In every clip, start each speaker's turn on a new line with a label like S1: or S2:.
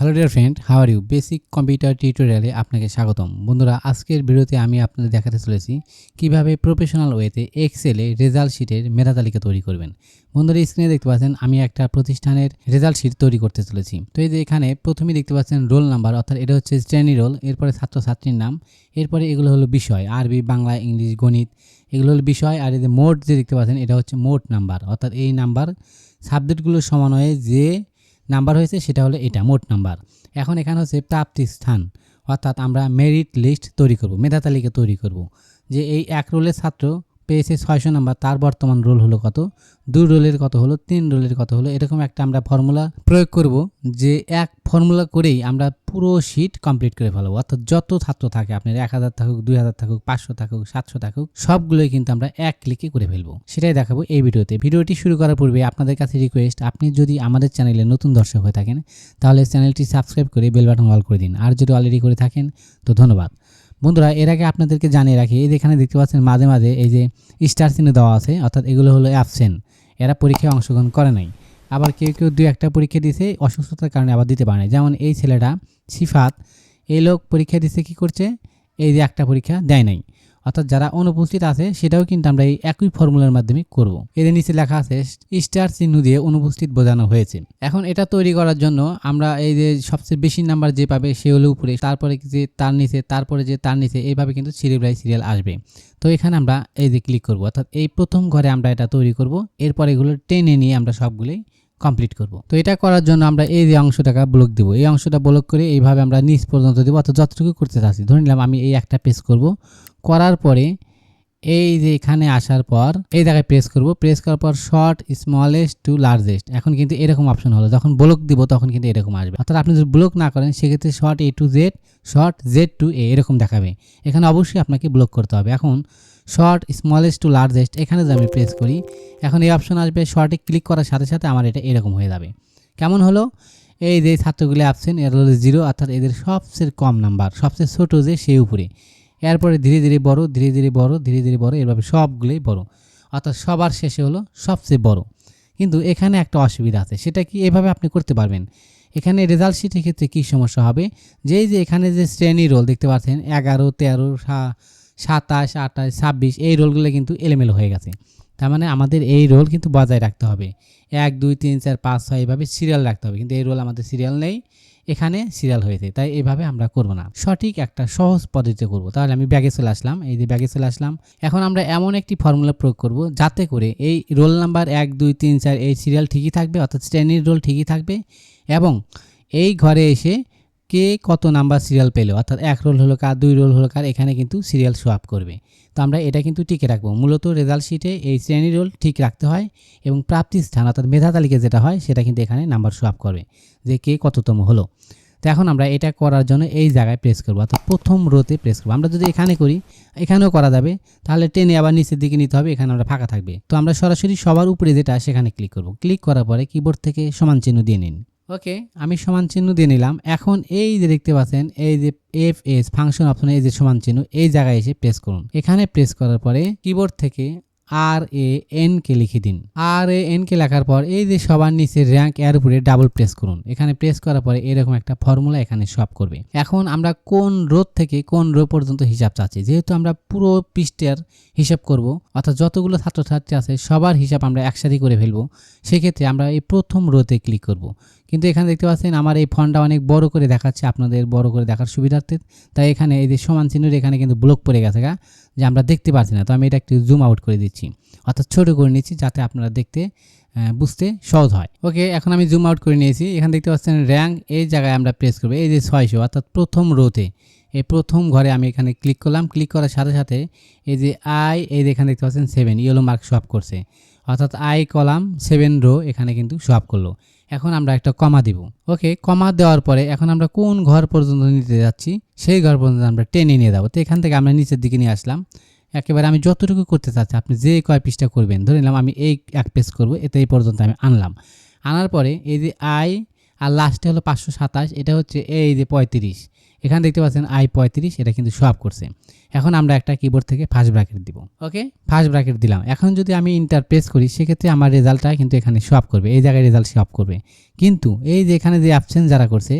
S1: Hello dear friend how are you basic computer টিউটোরিয়ালে আপনাকে স্বাগতম। বন্ধুরা, আজকের ভিডিওতে আমি আপনাদের দেখাতে চলেছি কীভাবে প্রফেশনাল ওয়েতে এক্সেলে রেজাল্ট শিটের মেধা তালিকা তৈরি করবেন। বন্ধুরা স্ক্রিনে দেখতে পাচ্ছেন, আমি একটা প্রতিষ্ঠানের রেজাল্ট শিট তৈরি করতে চলেছি। তো এই যে এখানে প্রথমেই দেখতে পাচ্ছেন রোল নাম্বার অর্থাৎ এটা হচ্ছে শ্রেণি রোল এরপরে ছাত্রছাত্রীর নাম, এরপরে এগুলো হলো বিষয়, আরবি, বাংলা, ইংলিশ, গণিত, এগুলো হলো বিষয়, আর এই যে মোট যে দেখতে পাচ্ছেন, এটা হচ্ছে মোট নাম্বার অর্থাৎ এই নাম্বার সাবজেক্টগুলোর সমন্বয়ে যে নাম্বার হয়েছে, সেটা হলো এটা, মোট নাম্বার। এখন এখানে হচ্ছে প্রাপ্তি স্থান, অর্থাৎ আমরা মেরিট লিস্ট তৈরি করব, মেধা তালিকা তৈরি করব, যে এই এক রোলের ছাত্র পেয়েছে ছয়শো নাম্বার, তার বর্তমান রোল হলো কত? দুই রোলের কত হলো? তিন রোলের কত হলো? এরকম একটা আমরা ফর্মুলা প্রয়োগ করব যে এক ফর্মুলা করেই আমরা পুরো শিট কমপ্লিট করে ফেলব। অর্থাৎ যত ছাত্র থাকে আপনার, এক হাজার থাকুক, দুই হাজার থাকুক, পাঁচশো থাকুক, সাতশো থাকুক, সবগুলোই কিন্তু আমরা এক ক্লিকে করে ফেলব। সেটাই দেখাবো এই ভিডিওতে। ভিডিওটি শুরু করার পূর্বে আপনাদের কাছে রিকোয়েস্ট আপনি যদি আমাদের চ্যানেলে নতুন দর্শক হয়ে থাকেন, তাহলে চ্যানেলটি সাবস্ক্রাইব করে বেল বাটন অল করে দিন। আর যদি অলরেডি করে থাকেন, তো ধন্যবাদ। বন্ধুরা, এর আগে আপনাদেরকে জানিয়ে রাখি, এই যে এখানে দেখতে পাচ্ছেন মাঝে মাঝে এই যে স্টার চিহ্ন দেওয়া আছে, অর্থাৎ এগুলো হলো অ্যাবসেন্ট এরা পরীক্ষায় অংশগ্রহণ করে নাই। আবার কেউ কেউ দু একটা পরীক্ষা দিয়েছে, অসুস্থতার কারণে আবার দিতে পারে যেমন এই ছেলেটা, সিফাত, এই লোক পরীক্ষা দিচ্ছে কি করছে? এই যে একটা পরীক্ষা দেয় নাই। অর্থাৎ যারা অনুপস্থিত আছে, সেটাও কিন্তু আমরা এই একই ফর্মুলার মাধ্যমে করব। এদের নিচে লেখা আছে, স্টার চিহ্ন দিয়ে অনুপস্থিত বোঝানো হয়েছে। এখন এটা তৈরি করার জন্য আমরা এই যে সবচেয়ে বেশি নাম্বার যে পাবে, সে হলো উপরে, তারপরে যে তার নিচে, তারপরে যে তার নিচে, এইভাবে কিন্তু সিরিয়াল বাই সিরিয়াল আসবে। তো এখানে আমরা এই যে ক্লিক করব, অর্থাৎ এই প্রথম ঘরে আমরা এটা তৈরি করব। এরপর এগুলো টেনে নিয়ে আমরা সবগুলোই কমপ্লিট করব। তো এটা করার জন্য আমরা এই যে অংশটাকে ব্লক দেবো, এই অংশটা ব্লক করে এইভাবে আমরা নিচ পর্যন্ত দেবো, অর্থাৎ যতটুকু করতে চাচ্ছি। ধরে নিলাম আমি এই একটা পেজ করব। করার পরে এই যে এখানে আসার পর এই জায়গায় প্রেস করব। প্রেস করার পর শর্ট স্মলেস্ট টু লার্জেস্ট এখন কিন্তু এরকম অপশন হলো। যখন ব্লক দিব তখন কিন্তু এরকম আসবে। অর্থাৎ আপনি যদি ব্লক না করেন, সেক্ষেত্রে short A to Z short Z to A এরকম দেখাবে। এখানে অবশ্যই আপনাকে ব্লক করতে হবে। এখন শর্ট স্মলেস্ট টু লার্জেস্ট এখানে যদি আমি প্রেস করি, এখন এই অপশন আসবে শর্টে ক্লিক করার সাথে সাথে আমার এটা এরকম হয়ে যাবে। কেমন হলো? এই যে ছাত্রগুলি আসছেন এর হলো জিরো অর্থাৎ এদের সবচেয়ে কম নাম্বার সবচেয়ে ছোটো যে সেই উপরে। এরপরে ধীরে ধীরে বড়, ধীরে ধীরে বড়, ধীরে ধীরে বড়, এভাবে সবগুলোই বড়। অর্থাৎ সবার শেষে হলো সবচেয়ে বড়। কিন্তু এখানে একটা অসুবিধা আছে, সেটা কি এভাবে আপনি করতে পারবেন? এখানে রেজাল্ট শিটের ক্ষেত্রে কী সমস্যা হবে? যেই যে এখানে যে শ্রেণি রোল দেখতে পাচ্ছেন, এগারো, তেরো সাতাশ, আঠাশ, ছাব্বিশ, এই রোলগুলো কিন্তু এলোমেলো হয়ে গেছে। তার মানে আমাদের এই রোল কিন্তু বজায় রাখতে হবে। এক, দুই, তিন, চার, পাঁচ, ছয় এভাবে সিরিয়াল রাখতে হবে। কিন্তু এই রোল আমাদের সিরিয়াল নেই, এখানে সিরিয়াল হয়েছে। তাই এভাবে আমরা করব না। সঠিক একটা সহজ পদ্ধতিতে করব। তাহলে আমি ব্যাগে চলে আসলাম। এই যে ব্যাগে চলে আসলাম। এখন আমরা এমন একটি ফর্মুলা প্রয়োগ করব যাতে করে এই রোল নাম্বার এক, দুই, তিন, চার এই সিরিয়াল ঠিকই থাকবে, অর্থাৎ শ্রেণির রোল ঠিকই থাকবে এবং এই ঘরে এসে কে কত নাম্বার সিরিয়াল পেল? অর্থাৎ এক রোল হলো কার, দুই রোল হলো কার, এখানে কিন্তু সিরিয়াল আপ করবে। তো আমরা এটা কিন্তু টিকে রাখব। মূলত রেজাল্ট শিটে এই শ্রেণি রোল ঠিক রাখতে হয় এবং প্রাপ্তি স্থান, অর্থাৎ মেধা তালিকা যেটা হয়, সেটা কিন্তু এখানে নাম্বার আপ করবে যে কে কততম হলো। তো এখন আমরা এটা করার জন্য এই জায়গায় প্রেস করব। অর্থাৎ প্রথম রোতে প্রেস করব। আমরা যদি এখানে করি, এখানেও করা যাবে। তাহলে টেনে আবার নিচের দিকে নিতে হবে, এখানে আমরা ফাঁকা থাকবে। তো আমরা সরাসরি সবার উপরে যেটা, সেখানে ক্লিক করব। ক্লিক করার পরে কিবোর্ড থেকে সমান চিহ্ন দিয়ে নিন। ওকে, আমি সমান চিহ্ন দিয়ে নিলাম। এখন এই যে দেখতে পাচ্ছেন, এই যে এফ এস ফাংশন অপশনে এই যে সমান চিহ্ন, এই জায়গায় এসে প্রেস করুন। এখানে প্রেস করার পরে কিবোর্ড থেকে আর এ এন কে লিখে দিন। আর এ এন কে লেখার পর এই যে সবার নিচে র্যাঙ্ক এর উপরে ডাবল প্রেস করুন। এখানে প্রেস করার পরে এরকম একটা ফর্মুলা এখানে সব করবে। এখন আমরা কোন রোদ থেকে কোন রো পর্যন্ত হিসাব চাচ্ছি? যেহেতু আমরা পুরো পৃষ্ঠের হিসাব করব, অর্থাৎ যতগুলো ছাত্রছাত্রী আছে, সবার হিসাব আমরা একসাথে করে ফেলব। সেক্ষেত্রে আমরা এই প্রথম রোতে ক্লিক করব। কিন্তু এখানে দেখতে পাচ্ছেন আমার এই ফন্টটা অনেক বড় করে দেখাচ্ছে আপনাদের, বড় করে দেখার সুবিধার্থে। তাই এখানে এই যে সমান চিহ্নের এখানে কিন্তু ব্লক পড়ে গেছে গা, যে আমরা দেখতে পাচ্ছি না। তো আমি এটা একটু জুম আউট করে দিচ্ছি, অর্থাৎ ছোটো করে নিচ্ছি যাতে আপনারা দেখতে বুঝতে সহজ হয়। ওকে এখন আমি জুম আউট করে নিয়েছি। এখানে দেখতে পাচ্ছেন র্যাঙ্ক এই জায়গায় আমরা প্রেস করব, এই যে ছয়শো, অর্থাৎ প্রথম রোতে এই প্রথম ঘরে আমি এখানে ক্লিক করলাম। ক্লিক করার সাথে সাথে এই যে আই এই যে এখানে দেখতে পাচ্ছেন সেভেন ইয়েলো মার্ক শো করছে। অর্থাৎ আই কলাম সেভেন রো এখানে কিন্তু শো করল। এখন আমরা একটা কমা দিব। ওকে, কমা দেওয়ার পরে এখন আমরা কোন ঘর পর্যন্ত নিতে যাচ্ছি, সেই ঘর পর্যন্ত আমরা টেনে নিয়ে যাব। তো এখান থেকে আমরা নিচের দিকে নিয়ে আসলাম। একেবারে আমি যতটুকু করতে চাচ্ছি, আপনি যে কয় পিসটা করবেন, ধরে নিলাম আমি এই এক পেজ করব, এতে এই পর্যন্ত আমি আনলাম। আনার পরে এই যে আই আর লাস্টে হলো পাঁচশো সাতাশ, এটা হচ্ছে এই যে পঁয়ত্রিশ। এখানে দেখতে পাচ্ছেন আই পঁয়ত্রিশ, এটা কিন্তু সব করছে। এখন আমরা একটা কিবোর্ড থেকে ফার্স্ট ব্র্যাকেট দিব ওকে ফার্স্ট ব্র্যাকেট দিলাম। এখন যদি আমি ইন্টার প্রেস করি, সেক্ষেত্রে আমার রেজাল্টটা কিন্তু এখানে সব করবে, এই জায়গায় রেজাল্ট সব করবে। কিন্তু এই যে এখানে যে অ্যাবসেন্স যারা করছে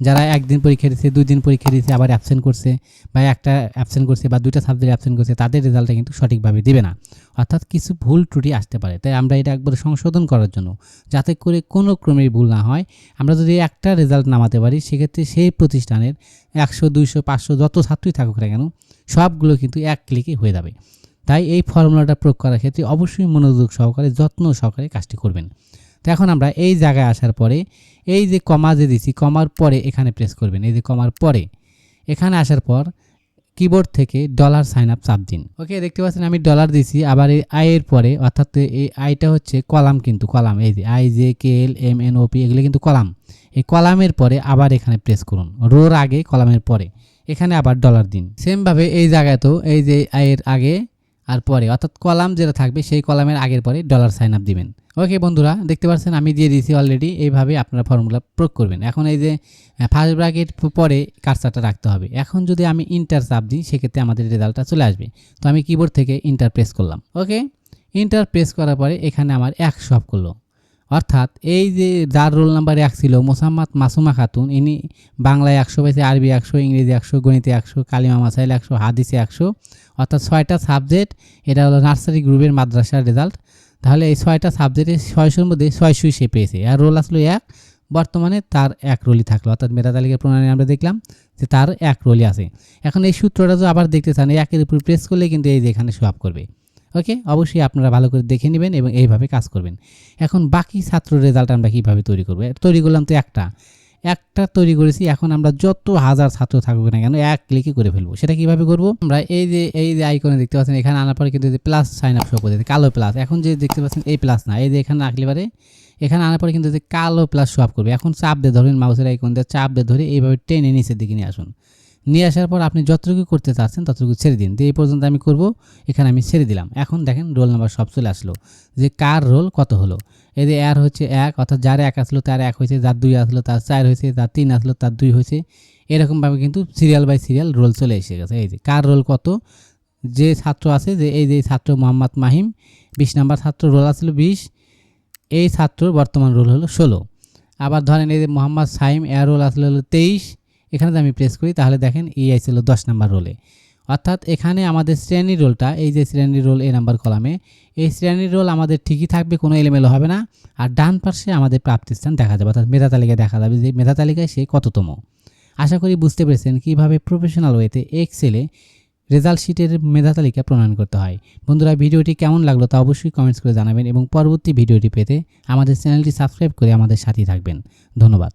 S1: যারা একদিন পরীক্ষা দিচ্ছে দুই দিন পরীক্ষা দিচ্ছে আবার অ্যাবসেন্ট করছে, বা একটা অ্যাবসেন্ট করছে, বা দুইটা সাবজেক্ট অ্যাবসেন্ট করছে, তাদের রেজাল্টটা কিন্তু সঠিকভাবে দেবে না। অর্থাৎ কিছু ভুল ত্রুটি আসতে পারে। তাই আমরা এটা একবার সংশোধন করার জন্য, যাতে করে কোনো ক্রমের ভুল না হয়, আমরা যদি একটা রেজাল্ট নামাতে পারি, সেক্ষেত্রে সেই প্রতিষ্ঠানের একশো, দুইশো, পাঁচশো যত ছাত্রই থাকুক না কেন, সবগুলো কিন্তু এক ক্লিকে হয়ে যাবে। তাই এই ফর্মুলাটা প্রয়োগ করার ক্ষেত্রে অবশ্যই মনোযোগ সহকারে, যত্ন সহকারে কাজটি করবেন। তো এখন আমরা এই জায়গায় আসার পরে, এই যে কমা যে দিছি, কমার পরে এখানে প্রেস করবেন। এই যে কমার পরে, এখানে আসার পর কিবোর্ড থেকে ডলার সাইন আপ চাপ দিন। ওকে দেখতে পাচ্ছেন আমি ডলার দিছি, আবার এই আয়ের পরে, অর্থাৎ এই আইটা হচ্ছে কলাম কিন্তু কলাম, এই যে I J K L M N O P এগুলো কিন্তু কলাম। এই কলামের পরে আবার এখানে প্রেস করুন। রোর আগে কলামের পরে, এখানে আবার ডলার দিন। সেমভাবে এই জায়গায় তো এই যে আয়ের আগে আর পরে, অর্থাৎ কলাম যেটা থাকবে সেই কলামের আগের পরে ডলার সাইন আপ দিবেন। ওকে বন্ধুরা, দেখতে পাচ্ছেন আমি দিয়ে দিয়েছি অলরেডি এইভাবে আপনারা ফর্মুলা প্রয়োগ করবেন। এখন এই যে ফার্স্ট ব্র্যাকেট পরে কার্সারটা রাখতে হবে। এখন যদি আমি ইন্টার চাপ দিই, সেক্ষেত্রে আমাদের রেজাল্টটা চলে আসবে। তো আমি কিবোর্ড থেকে ইন্টার প্রেস করলাম। ওকে ইন্টার প্রেস করার পরে এখানে আমার এক সব করল। অর্থাৎ এই যে যার রোল নাম্বার এক ছিল মোসাম্মদ মাসুমা খাতুন, ইনি বাংলায় একশো পাইছে আরবি একশো, ইংরেজি একশো, গণিতে একশো, কালিমা মাসাইল একশো, হাদিসে একশো। অর্থাৎ ছয়টা সাবজেক্ট, এটা হলো নার্সারি গ্রুপের মাদ্রাসার রেজাল্ট। তাহলে এই ছয়টা সাবজেক্টে ছয়শোর মধ্যে ছয়শোই সে পেয়েছে। আর রোল আসলো এক, বর্তমানে তার এক রোলই থাকল। অর্থাৎ মেধা তালিকা প্রণালী আমরা দেখলাম যে তার এক রোলই আছে। এখন এই সূত্রটা যদি আবার দেখতে চান একের উপর প্রেস করলে কিন্তু এই যে এখানে সোয়াপ করবে। ওকে অবশ্যই আপনারা ভালো করে দেখে নেবেন এবং এইভাবে কাজ করবেন। এখন বাকি ছাত্র রেজাল্ট আমরা কীভাবে তৈরি করব? তৈরি করলাম তো একটা। একটা তৈরি করেছি, এখন আমরা যত হাজার ছাত্র থাকুক না কেন এক ক্লিকে করে ফেলব। সেটা কীভাবে করব? আমরা এই যে এই যে আইকনে দেখতে পাচ্ছেন, এখানে আনার পরে কিন্তু প্লাস সাইন আপ শো করে কালো প্লাস এখন যে দেখতে পাচ্ছেন, এই প্লাস না। এই যে এখানে রাখলে পারে, এখানে আনার পরে কিন্তু কালো প্লাস শো আপ করবে। এখন চাপ দিয়ে ধরেন মাউসের আইকন দিয়ে চাপ দিয়ে ধরে এইভাবে টেনে নিচের দিকে নিয়ে আসুন। নিয়ে আসার পর আপনি যতটুকু করতে চাচ্ছেন ততটুকু ছেড়ে দিন। দিয়ে এই পর্যন্ত আমি করব, এখানে আমি ছেড়ে দিলাম। এখন দেখেন রোল নাম্বার সব চলে আসলো। যে কার রোল কত হলো? এই যে আর হচ্ছে এক, অর্থাৎ যার এক আসলো তার এক হয়েছে, যার দুই আসলো তার চার হয়েছে, যার তিন আসলো তার দুই হয়েছে। এরকমভাবে কিন্তু সিরিয়াল বাই সিরিয়াল রোল চলে এসে গেছে। এই যে কার রোল কত? যে ছাত্র আছে, যে এই যে ছাত্র মোহাম্মদ মাহিম, বিশ নাম্বার ছাত্র রোল আসলো বিশ, এই ছাত্রর বর্তমান রোল হলো ষোলো। আবার ধরেন এই যে মোহাম্মদ সাইম, এর রোল আসলে হলো তেইশ এখানে যদি আমি প্রেস করি, তাহলে দেখেন এই আইছিল দশ নাম্বার রোলে অর্থাৎ এখানে আমাদের শ্রেণির রোলটা এই যে শ্রেণির রোল এ নাম্বার কলামে এই শ্রেণির রোল আমাদের ঠিকই থাকবে, কোনো এলোমেলো হবে না। আর ডান পাশে আমাদের প্রাপ্তিস্থান দেখা যাবে, অর্থাৎ মেধা তালিকায় দেখা যাবে যে মেধা তালিকায় সে কততম। আশা করি বুঝতে পেরেছেন কীভাবে প্রফেশনাল ওয়েতে এক্সেলে রেজাল্ট শিটের মেধা তালিকা প্রণয়ন করতে হয়। বন্ধুরা, ভিডিওটি কেমন লাগল তা অবশ্যই কমেন্টস করে জানাবেন এবং পরবর্তী ভিডিওটি পেতে আমাদের চ্যানেলটি সাবস্ক্রাইব করে আমাদের সাথেই থাকবেন। ধন্যবাদ।